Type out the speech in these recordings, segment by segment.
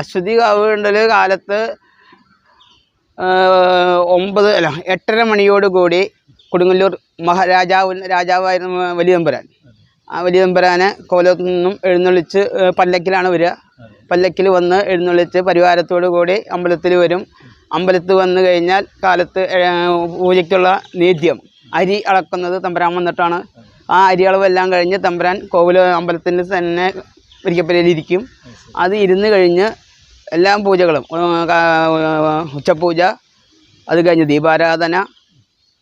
അശ്വതി കാവുകണ്ടൽ കാലത്ത് ഒമ്പത് അല്ല എട്ടര മണിയോടുകൂടി കൊടുങ്ങല്ലൂർ മഹാരാജാവ് രാജാവായിരുന്ന വലിയമ്പരാൻ. ആ വലിയമ്പരാനെ കോലത്തു നിന്നും എഴുന്നള്ളിച്ച് പല്ലക്കിലാണ് വരിക. പല്ലക്കിൽ വന്ന് എഴുന്നള്ളിച്ച് പരിവാരത്തോടു കൂടി അമ്പലത്തിൽ വരും. അമ്പലത്തിൽ വന്നു കഴിഞ്ഞാൽ കാലത്ത് പൂജയ്ക്കുള്ള നീദ്യം അരി അളക്കുന്നത് തമ്പുരാൻ വന്നിട്ടാണ്. ആ അരി അളവെല്ലാം കഴിഞ്ഞ് തമ്പുരാൻ കോവിൽ അമ്പലത്തിൽ തന്നെ ഇരിക്കും. അത് ഇരുന്ന് കഴിഞ്ഞ് എല്ലാ പൂജകളും. ഉച്ചപൂജ അത് കഴിഞ്ഞ് ദീപാരാധന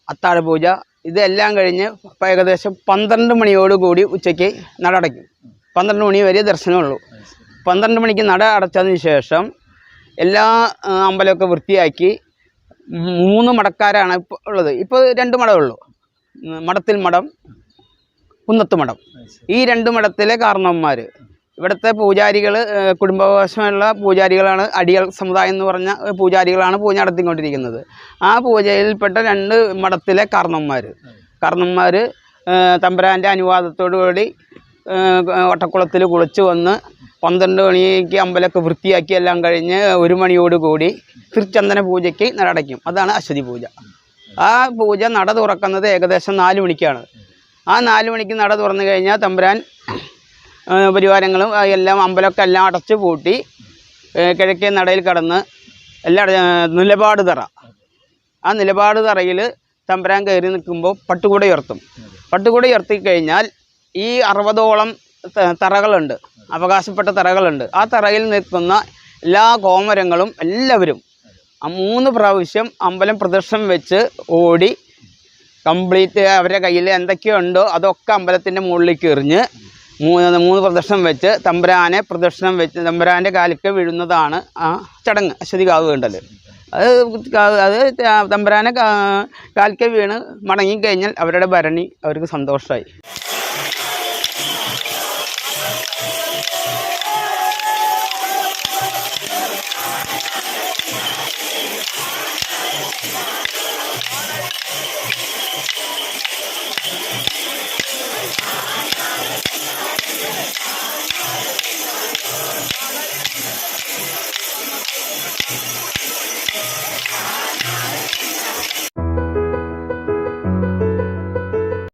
അത്താഴ പൂജ ഇതെല്ലാം കഴിഞ്ഞ് ഏകദേശം പന്ത്രണ്ട് മണിയോടുകൂടി ഉച്ചയ്ക്ക് നട അടയ്ക്കും. പന്ത്രണ്ട് മണി വരെ ദർശനമുള്ളൂ. പന്ത്രണ്ട് മണിക്ക് നട അടച്ചതിന് ശേഷം എല്ലാ അമ്പലമൊക്കെ വൃത്തിയാക്കി മൂന്ന് മടക്കാരാണ് ഇപ്പോൾ ഉള്ളത്. ഇപ്പോൾ രണ്ട് മടമുള്ളൂ മഠത്തിൽ മഠം കുന്നത്ത് മഠം. ഈ രണ്ട് മഠത്തിലെ കാരണവന്മാർ ഇവിടുത്തെ പൂജാരികൾ കുടുംബവശമുള്ള പൂജാരികളാണ് അടിയൽ സമുദായം എന്ന് പറഞ്ഞ പൂജാരികളാണ് പൂജ നടത്തിക്കൊണ്ടിരിക്കുന്നത്. ആ പൂജയിൽപ്പെട്ട രണ്ട് മഠത്തിലെ കർണന്മാർ കർണന്മാർ തമ്പുരാന്റെ അനുവാദത്തോടു കൂടി വട്ടക്കുളത്തിൽ കുളിച്ച് വന്ന് പന്ത്രണ്ട് മണിക്ക് അമ്പലമൊക്കെ വൃത്തിയാക്കി എല്ലാം കഴിഞ്ഞ് ഒരു മണിയോടുകൂടി തിരുച്ചന്ദന പൂജയ്ക്ക് നടടയ്ക്കും അതാണ് അശ്വതി പൂജ. ആ പൂജ നട തുറക്കുന്നത് ഏകദേശം നാല് മണിക്കാണ്. ആ നാല് മണിക്ക് നട തുറന്നു കഴിഞ്ഞാൽ തമ്പുരാൻ പരിവാരങ്ങളും എല്ലാം അമ്പലമൊക്കെ എല്ലാം അടച്ചു പൂട്ടി കിഴക്കേ നടയിൽ കടന്ന് എല്ലാം നിലപാട് തറ. ആ നിലപാട് തറയിൽ തമ്പരാൻ കയറി നിൽക്കുമ്പോൾ പട്ടുകൂട ഉയർത്തും. പട്ടുകൂട ഉയർത്തി കഴിഞ്ഞാൽ ഈ അറുപതോളം തറകളുണ്ട്. അവകാശപ്പെട്ട തറകളുണ്ട്. ആ തറയിൽ നിൽക്കുന്ന എല്ലാ കോമരങ്ങളും എല്ലാവരും മൂന്ന് പ്രാവശ്യം അമ്പലം പ്രദർശനം വെച്ച് ഓടി കംപ്ലീറ്റ് അവരുടെ കയ്യിൽ എന്തൊക്കെയുണ്ടോ അതൊക്കെ അമ്പലത്തിന്റെ മുകളിലേക്ക് എറിഞ്ഞ് മൂന്ന് മൂന്ന് പ്രദക്ഷിണം വെച്ച് തമ്പുരാനെ പ്രദക്ഷിണം വെച്ച് തമ്പുരാന്റെ കാലിക്ക് വീഴുന്നതാണ് ആ ചടങ്ങ് അശ്വതി കാവ് വേണ്ടത്. അത് അത് തമ്പുരാനെ കാലിക്ക് വീണ് മടങ്ങിക്കഴിഞ്ഞാൽ അവരുടെ ഭരണി അവർക്ക് സന്തോഷമായി.